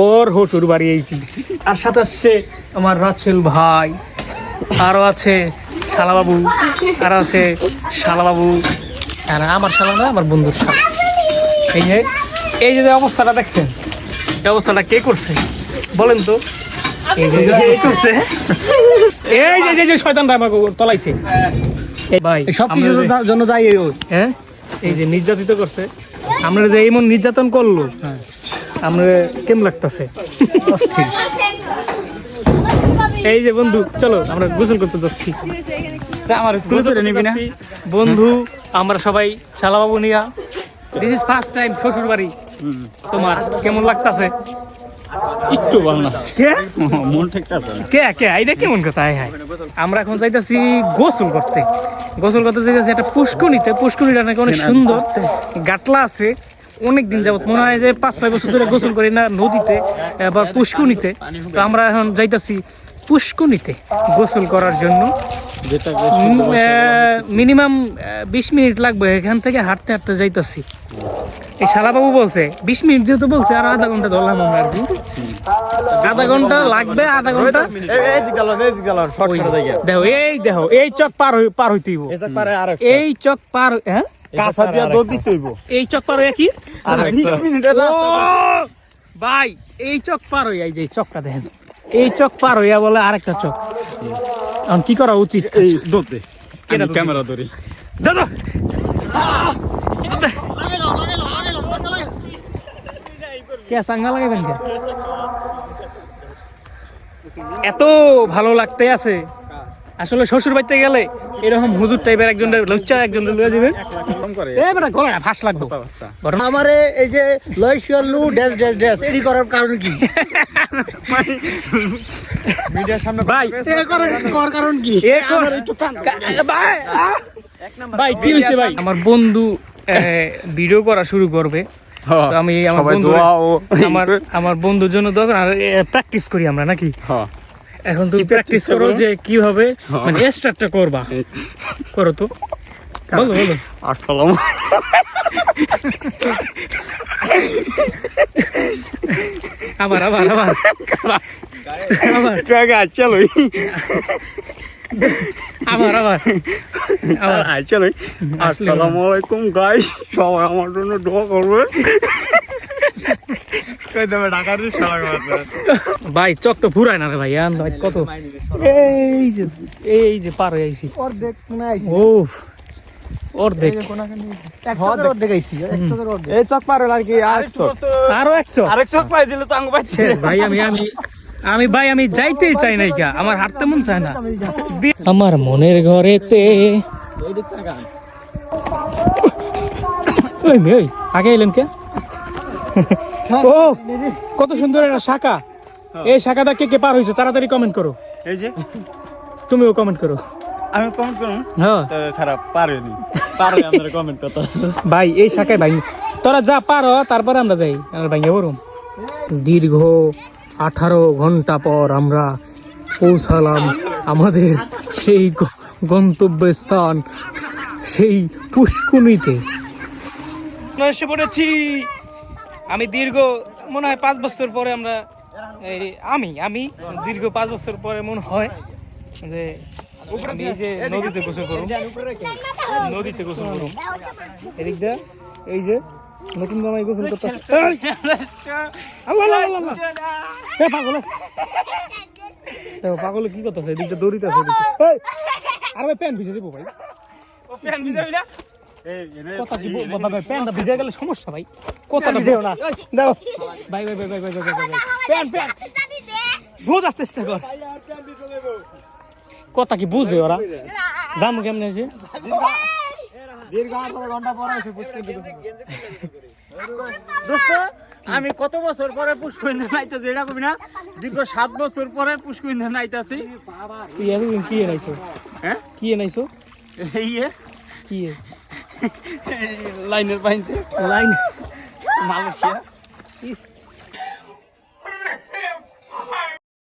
ওর হসুর বাড়ি এইছি আর সাথে আসছে আমার রাচেল ভাই আরও আছে শালাবাবু আর আছে শালাবাবু আর আমার শালা না আমার বন্ধুর শালা। এই যে এই যে অবস্থাটা দেখছেন এই অবস্থাটা কে করছে? বলেন তো। এই যে যে যে- শয়তানটা আমাকে তলাইছে। ভাই সব কিছুর জন্য ও হ্যাঁ? এই যে নির্যাতিত করছে। আমরা যে এমন নির্যাতন করল আমরা কেমন লাগতেছে? এই যে বন্ধু চলো আমরা গোসল করতে যাচ্ছি। আমার গোসল করতে যাচ্ছি। বন্ধু আমরা সবাই শালাবাবু নিয়া দিস ইজ ফার্স্ট টাইম শ্বশুর বাড়ি তোমার কেমন লাগতাছে? একটু ভালো না। কে? মন ঠিক আছে কে কে? এইটা কেমন কথা? হাই হাই আমরা এখন যাইতাছি গোসল করতে। গোসল করতে যাইতাছি একটা পুষ্কনিতে পুষ্কনিটা নাকি অনেক সুন্দর গাটলা আছে। অনেক দিন যাবত মনে হয় যে পাঁচ ছয় বছর ধরে গোসল করি না নদীতে আবার পুষ্কনিতে তো আমরা এখন যাইতাছি পুষ্কনিতে গোসল করার জন্য। মিনিমাম বিশ মিনিট লাগবে এখান থেকে হাঁটতে হাঁটতে যাইতাছি। এই শালাবাবু বলছে বিশ মিনিট যেহেতু বলছে আর আধা ঘণ্টা ধরলাম আমরা আর কি। আধা ঘণ্টা লাগবে আধা ঘণ্টা। দেখো এই দেখো এই চক পার পার হইতেইব এই চক পার হ্যাঁ? কাঁচা দিয়া দৌড় দিতে হইব। এই চক পার হইয়া কি? আর 20 মিনিটের ও ভাই এই চক পার হইয়া এই যে চকটা দেখেন। এই চক পার হইয়া বলে আরেকটা চক। এখন কি করা উচিত? এই দৌড়তে ক্যামেরা ধরি। দাদা! কে সাঙ্গা লাগাবেন কে? এত ভালো লাগতে আছে। আসলে শ্বশুর বাড়িতে গেলে এরকম হুজুর টাইপের একজন লুচ্চা একজন লুয়ে যাবে এ বেটা গলা ফাঁস লাগবে। ঘটনা আমারে এই যে লয়শিয়ার লু ড্যাশ ড্যাশ ড্যাশ এডি করার কারণ কি? মিডিয়ার সামনে ভাই এ করার কারণ কি? এ কর- কা- ভাই ভাই কি হয়েছে ভাই? আমার বন্ধু ভিডিও করা শুরু করবে। আমি আমার বন্ধু আমার আমার বন্ধুর জন্য দরকার আর প্র্যাকটিস করি আমরা নাকি? হ্যাঁ এখন তুমি প্র্যাকটিস করো যে কীভাবে হ্যাঁ। মানে স্টার্টটা করবা। করো তো। বলো বলো। আসসালাম আবার আবার আবার। আবার। টাকা চলো। আবার আবার। আবার। চলো। আসসালামু আলাইকুম গাইস সবাই আমার জন্য দোয়া করবে কই দেবে ঢাকার সারা কথা ভাই চক তো ফুরায় না রে ভাই ভাই কত? এই যে এই যে পার হয়ে আইছি। অর্ধেক আইছি। ও অর্ধেক। এক চকের অর্ধেক। আইছি এক এই চক পার হলো আর কি আর আরও একশো আরেক পাই দিলে তো আঙ্গ পাচ্ছে। ভাই আমি আমি আমি ভাই আমি যাইতেই চাই নাই কা আমার হাঁটতে মন চায় না। আমার মনের ঘরেতে ওই আগে এলেন কে? ও কত সুন্দর একটা শাখা। এই শাখাটা কে কে পার হয়েছে? তাড়াতাড়ি কমেন্ট করো। এই যে। তুমিও কমেন্ট করো। আমি কমেন্ট করুন হ্যাঁ। খারাপ পারেনি পারে আমাদের কমেন্ট করতে ভাই এই শাখায় ভাই তোরা যা পারো তারপরে আমরা যাই। আমরা ভাইয়া বরুম দীর্ঘ আঠারো ঘণ্টা পর আমরা পৌঁছালাম আমাদের সেই গন্তব্যস্থান সেই পুষ্কুনিতে। এসে পড়েছি। আমি দীর্ঘ, মনে হয় পাঁচ বছর পরে আমরা এই আমি আমি দীর্ঘ পাঁচ বছর পরে মনে হয় যে আমি যে নদীতে গোসল করুন নদীতে গোসল করুন এদিক দিয়ে, এই যে নতুন জামাই গোসল করতে। পাগল পাগল কি করতেছে? এদিকটা দৌড়িতে আছে আর ভাই, প্যান্ট ভিজে দিব ভাই। কথা কি বাবা প্যান্টটা ভিজে গেলে সমস্যা ভাই। কথাটা দিও। না দাও ভাই ভাই ভাই ভাই ভাই ভাই প্যান্ট প্যান্ট। চেষ্টা কর। কথা কি বুঝে ওরা? জানো কেমন আছে? আমি কত বছর পরে পুষ্কুইন্দা নাইতেছি এটা কবি না? দীর্ঘ সাত বছর পরে পুষ্কুইন্দা নাইতেছি। কি নাইছো? হ্যাঁ? কি নাইছো? ইয়ে কি লাইনের পাইতে লাইন। মালয়েশিয়া।